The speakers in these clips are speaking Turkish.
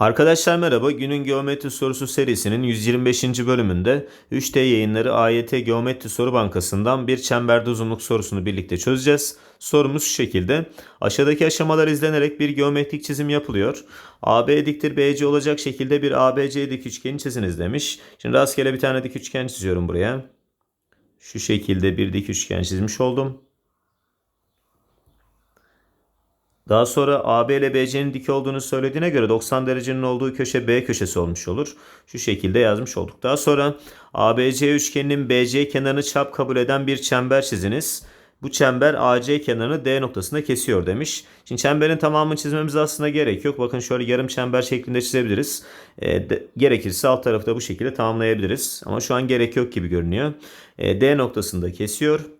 Arkadaşlar merhaba. Günün geometri sorusu serisinin 125. bölümünde 3D yayınları AYT Geometri Soru Bankası'ndan bir çemberde uzunluk sorusunu birlikte çözeceğiz. Sorumuz şu şekilde. Aşağıdaki aşamalar izlenerek bir geometrik çizim yapılıyor. AB diktir BC olacak şekilde bir ABC dik üçgeni çiziniz demiş. Şimdi rastgele bir tane dik üçgen çiziyorum buraya. Şu şekilde bir dik üçgen çizmiş oldum. Daha sonra AB ile BC'nin dik olduğunu söylediğine göre 90 derecenin olduğu köşe B köşesi olmuş olur. Şu şekilde yazmış olduk. Daha sonra ABC üçgeninin BC kenarını çap kabul eden bir çember çiziniz. Bu çember AC kenarını D noktasında kesiyor demiş. Şimdi çemberin tamamını çizmemize aslında gerek yok. Bakın şöyle yarım çember şeklinde çizebiliriz. E, de, gerekirse alt tarafı da bu şekilde tamamlayabiliriz. Ama şu an gerek yok gibi görünüyor. E, D noktasında kesiyor.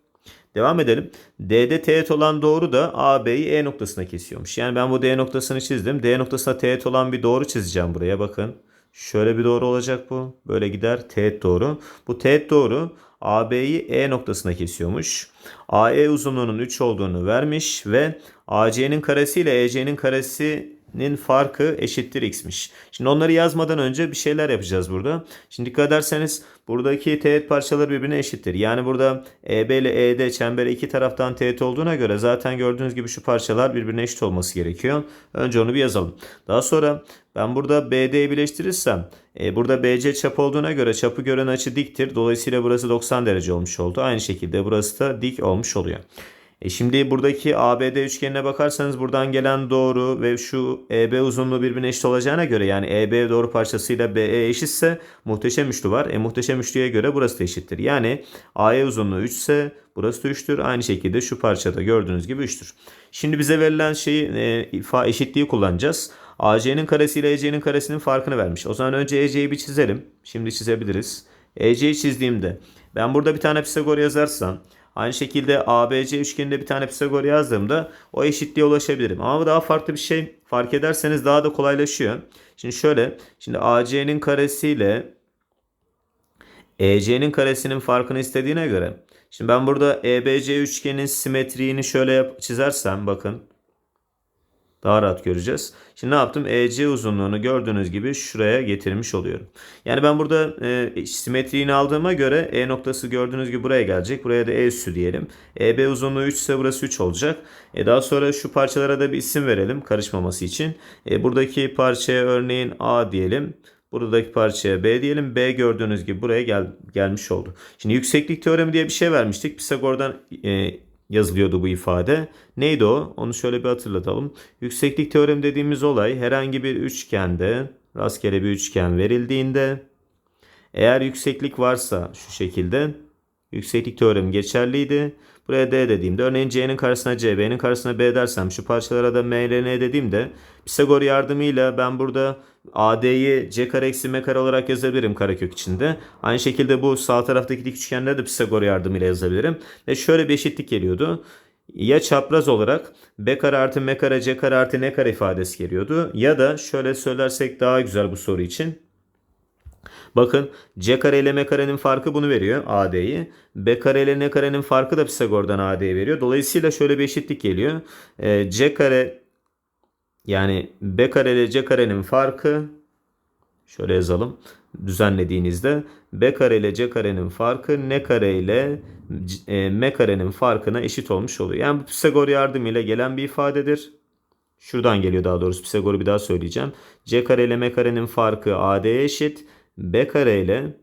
Devam edelim. D'de teğet olan doğru da AB'yi E noktasına kesiyormuş. Yani ben bu D noktasını çizdim. D noktasına teğet olan bir doğru çizeceğim buraya bakın. Şöyle bir doğru olacak bu. Böyle gider teğet doğru. Bu teğet doğru AB'yi E noktasına kesiyormuş. AE uzunluğunun 3 olduğunu vermiş ve AC'nin karesi ile EC'nin karesinin farkı eşittir x'miş. Şimdi onları yazmadan önce bir şeyler yapacağız burada. Şimdi dikkat ederseniz buradaki teğet parçaları birbirine eşittir. Yani burada EB ile ED çembere iki taraftan teğet olduğuna göre zaten gördüğünüz gibi şu parçalar birbirine eşit olması gerekiyor. Önce onu bir yazalım. Daha sonra ben burada BD'yi birleştirirsem e, burada BC çap olduğuna göre çapı gören açı diktir. Dolayısıyla burası 90 derece olmuş oldu. Aynı şekilde burası da dik olmuş oluyor. E şimdi buradaki ABD üçgenine bakarsanız buradan gelen doğru ve şu EB uzunluğu birbirine eşit olacağına göre yani EB doğru parçasıyla BE eşitse muhteşem üçlü var. E muhteşem üçlüye göre burası da eşittir. Yani AE uzunluğu 3 ise burası da 3'tür. Aynı şekilde şu parçada gördüğünüz gibi 3'tür. Şimdi bize verilen şeyi e, ifa eşitliği kullanacağız. AC'nin karesi ile EC'nin karesinin farkını vermiş. O zaman önce EC'yi bir çizelim. Şimdi çizebiliriz. EC'yi çizdiğimde ben burada bir tane Pisagor yazarsam Aynı şekilde ABC üçgeninde bir tane Pisagor yazdığımda o eşitliğe ulaşabilirim. Ama daha farklı bir şey fark ederseniz daha da kolaylaşıyor. Şimdi şöyle. Şimdi AC'nin karesiyle EC'nin karesinin farkını istediğine göre. Şimdi ben burada EBC üçgenin simetriğini şöyle yap, çizersem bakın. Daha rahat göreceğiz. Şimdi ne yaptım? EC uzunluğunu gördüğünüz gibi şuraya getirmiş oluyorum. Yani ben burada e, simetriğini aldığıma göre E noktası gördüğünüz gibi buraya gelecek. Buraya da E üssü diyelim. EB uzunluğu 3 ise burası 3 olacak. E, daha sonra şu parçalara da bir isim verelim karışmaması için. E, buradaki parçaya örneğin A diyelim. Buradaki parçaya B diyelim. B gördüğünüz gibi buraya gel, gelmiş oldu. Şimdi yükseklik teoremi diye bir şey vermiştik. Pisagor'dan e, yazılıyordu bu ifade. Neydi o? Onu şöyle bir hatırlatalım. Yükseklik teoremi dediğimiz olay herhangi bir üçgende rastgele bir üçgen verildiğinde eğer yükseklik varsa şu şekilde yükseklik teoremi geçerliydi. Buraya D dediğimde örneğin C'nin karşısına C, B'nin karşısına B dersem şu parçalara da M ile N dediğimde Pisagor yardımıyla ben burada AD'yi C kare eksi M kare olarak yazabilirim karekök içinde. Aynı şekilde bu sağ taraftaki dik üçgenleri de Pisagor yardımıyla yazabilirim. Ve şöyle bir eşitlik geliyordu. Ya çapraz olarak B kare artı M kare C kare artı N kare ifadesi geliyordu. Ya da şöyle söylersek daha güzel bu soru için. Bakın C kare ile M karenin farkı bunu veriyor AD'yi. B kare ile N karenin farkı da Pisagor'dan AD'yi veriyor. Dolayısıyla şöyle bir eşitlik geliyor. Ee, C kare yani B kare ile C karenin farkı şöyle yazalım düzenlediğinizde B kare ile C karenin farkı N kare ile e, M karenin farkına eşit olmuş oluyor. Yani bu Pisagor yardımıyla gelen bir ifadedir. Şuradan geliyor daha doğrusu Pisagor'u bir daha söyleyeceğim. C kare ile M karenin farkı AD'ye eşit. B kare ile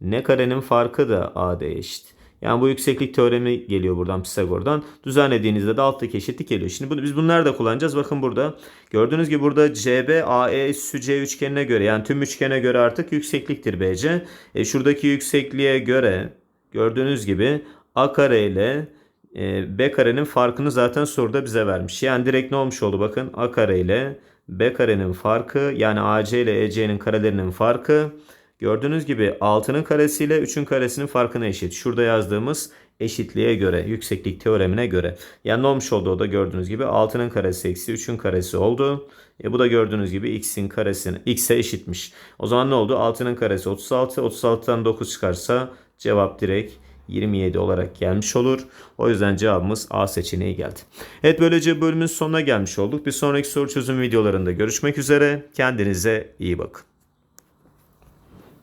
N karenin farkı da AD'ye eşit. Yani bu yükseklik teoremi geliyor buradan Pisagor'dan. Düzenlediğinizde de alttaki eşitlik geliyor. Şimdi bunu, biz bunu nerede kullanacağız? Bakın burada. Gördüğünüz gibi burada CB AE üssü C üçgenine göre yani tüm üçgene göre artık yüksekliktir BC. E, şuradaki yüksekliğe göre gördüğünüz gibi A kare ile e, B karenin farkını zaten soruda bize vermiş. Yani direkt ne olmuş oldu? Bakın A kare ile B karenin farkı yani AC ile EC'nin karelerinin farkı Gördüğünüz gibi 6'nın karesi ile 3'ün karesinin farkına eşit. Şurada yazdığımız eşitliğe göre, yükseklik teoremine göre. Yani olmuş oldu da gördüğünüz gibi 6'nın karesi eksi 3'ün karesi oldu. E bu da gördüğünüz gibi x'in karesine x'e eşitmiş. O zaman ne oldu? 6'nın karesi 36. 36'dan 9 çıkarsa cevap direkt 27 olarak gelmiş olur. O yüzden cevabımız A seçeneği geldi. Evet böylece bölümün sonuna gelmiş olduk. Bir sonraki soru çözüm videolarında görüşmek üzere. Kendinize iyi bakın.